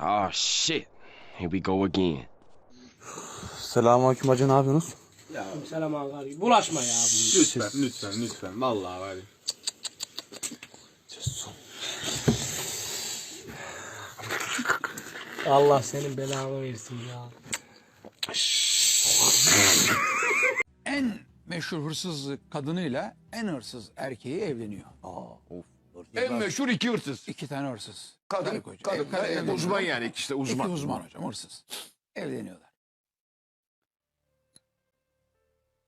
Oh shit. Here we go again. Selamünaleyküm hacı ne yapıyorsunuz? Selam abi. Bulaşma ya. abi. Lütfen, lütfen, lütfen. Vallahi var. ya. Allah senin belanı versin ya. en meşhur hırsız kadınıyla en hırsız erkeği evleniyor. En meşhur iki hırsız. İki tane hırsız. Kadın, Karı koca. kadın, Ev- e, evleniyor. uzman yani işte uzman. İki uzman hocam hırsız. Evleniyorlar.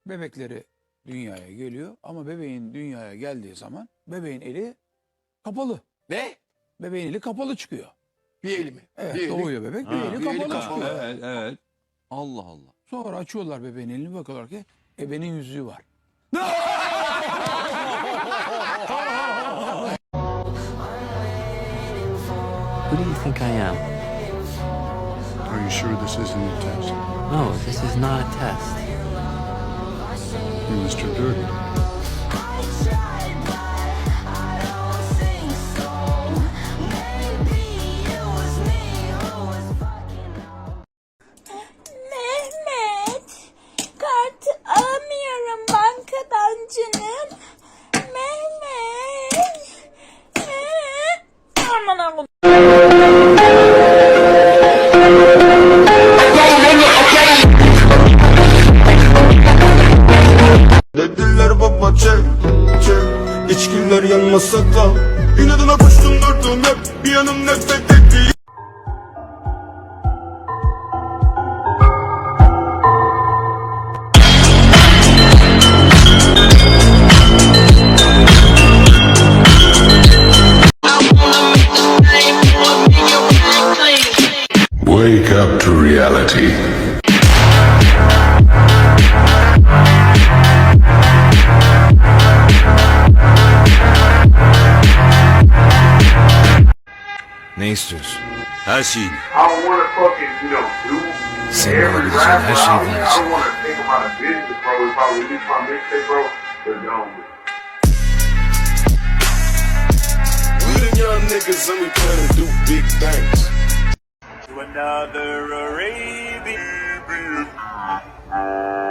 Bebekleri dünyaya geliyor ama bebeğin dünyaya geldiği zaman bebeğin eli kapalı. Ne? Bebeğin eli kapalı çıkıyor. Bir eli mi? Evet bir eli. doğuyor bebek bir eli bir eli kapalı, kapalı. çıkıyor. Evet, evet. Allah Allah. Sonra açıyorlar bebeğin elini bakıyorlar ki ebenin yüzüğü var. Think I am? Are you sure this isn't a test? No, this is not a test. You're Mr. Dirty. Mehmet, kart alamıyorum bankadan canım. reality. Ne istiyorsun? Her şeyini. Senin alabileceğin her şeyi vereceğim. Niggas and we plan to do big things. To another arena. We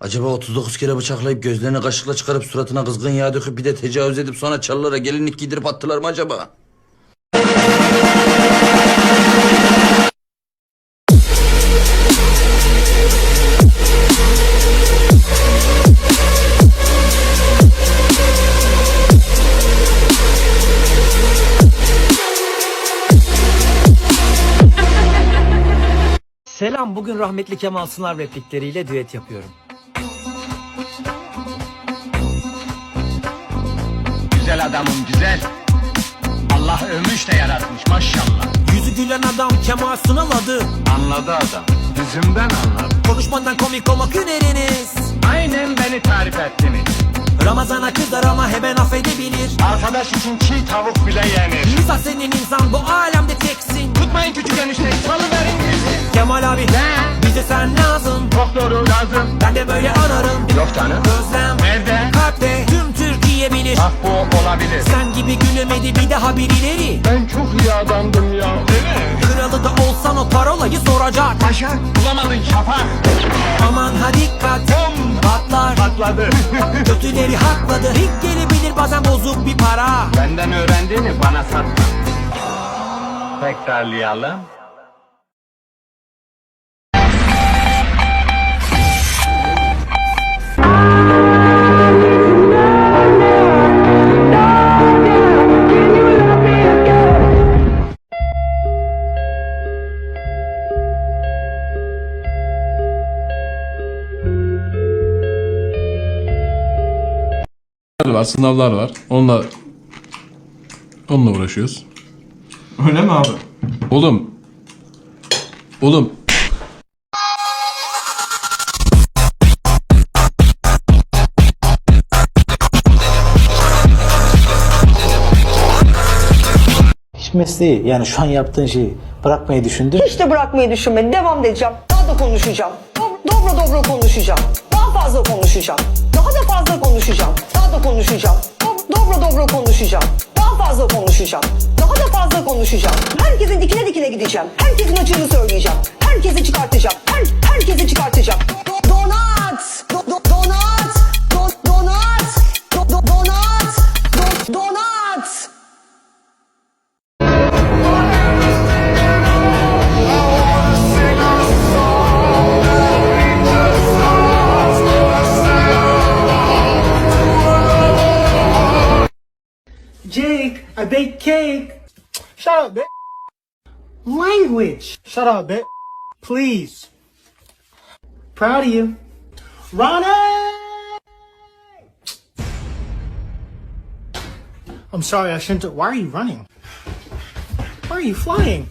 Acaba 39 kere bıçaklayıp gözlerini kaşıkla çıkarıp suratına kızgın yağ döküp bir de tecavüz edip sonra çalılara gelinlik giydirip attılar mı acaba? Selam, bugün rahmetli Kemal Sunal replikleriyle düet yapıyorum. Güzel adamım güzel. Allah övmüş de yaratmış maşallah. Kemal Sunal adı Anladı adam. Dizimden anladı. Konuşmadan komik olmak hüneriniz Aynen beni tarif ettiniz. Ramazana kızar ama hemen affedebilir Arkadaş için çiğ tavuk bile yenir. İnsan senin insan bu alemde teksin Tutmayın küçük enişteyi salıverin gitsin. Kemal abi bize sen lazım Doktoru lazım. Ben de böyle anarım Yok canım. Özlem Nerede? kalpte tüm Türkiye bilir Bak bu olabilir. Sen gibi gülemedi bir daha birileri Ben çok iyi adamdım ya. Değil mi? Kralı da olsan o parolayı soracak Paşa bulamadın şafak. Aman ha dikkat Patlar Patladı. Kötüleri hakladı Rik gelebilir bazen bozuk bir para Benden öğrendiğini bana satma. Tekrarlayalım. Var, sınavlar var. Onunla onunla uğraşıyoruz. Öyle mi abi? Oğlum. Oğlum. Hiç mesleği yani şu an yaptığın şeyi bırakmayı düşündün Hiç de bırakmayı düşünmedim. Devam edeceğim. Daha da konuşacağım. Do- Dobro dobro konuşacağım. Fazla konuşacağım. Daha da fazla konuşacağım. Daha da konuşacağım. Do- dobro konuşacağım. Daha fazla konuşacağım. Daha da fazla konuşacağım. Herkesin dikine dikine gideceğim. Herkesin açığını söyleyeceğim. Herkesi çıkartacağım. Her, herkesi çıkartacağım. Do- I baked cake. Shut up, bitch. Language. Shut up, bitch. Please. Proud of you. Ronnie! I'm sorry, I shouldn't. Why are you running? Why are you flying?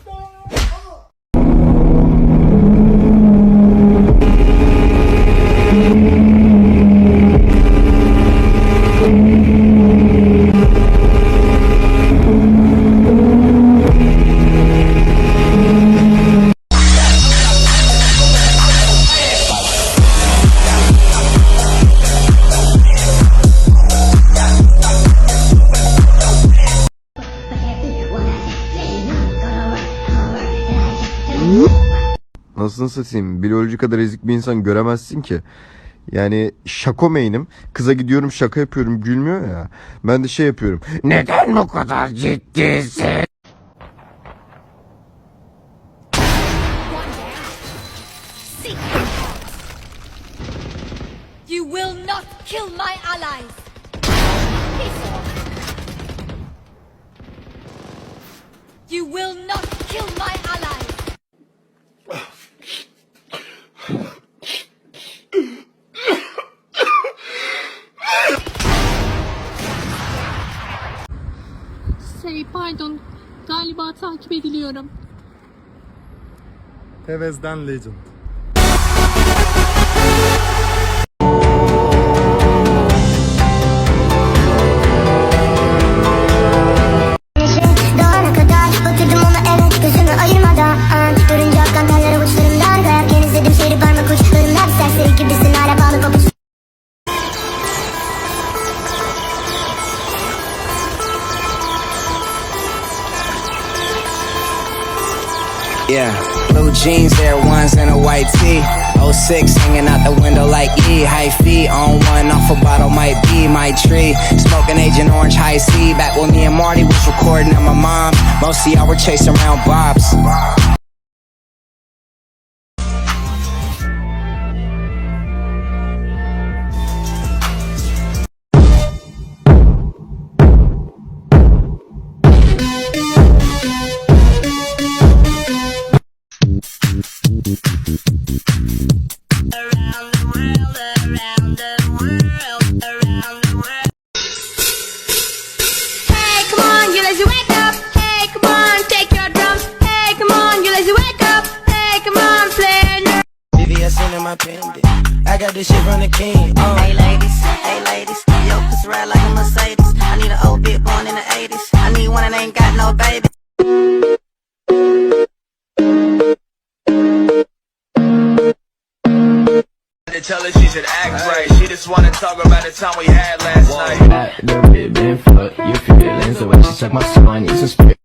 Nasıl satayım? Biyoloji kadar ezik bir insan göremezsin ki. Yani şakomeynim. Kıza gidiyorum şaka yapıyorum gülmüyor ya. Ben de şey yapıyorum. Neden bu kadar ciddisin? You will not kill my allies. You will not kill my allies. Şey pardon. Galiba takip ediliyorum. Hevezden Legend. Jeans, Air Ones, and a white tee. 06 hanging out the window like E. High feet on one, off a bottle might be my tree. Smoking Agent Orange High C. Back when me and Marty was recording at my mom. Most of y'all were chasing around Bob's. Hey, my pendant. I got this shit from the king. Uh. Hey ladies, hey ladies, yo, pussy ride like a Mercedes. I need an old bit born in the 80s. I need one that ain't got no baby. Tell her she should act right. She just wanna talk about the time we had last night. That little bit been fucked. Your feelings, the way she suck my soul, I need some spirit.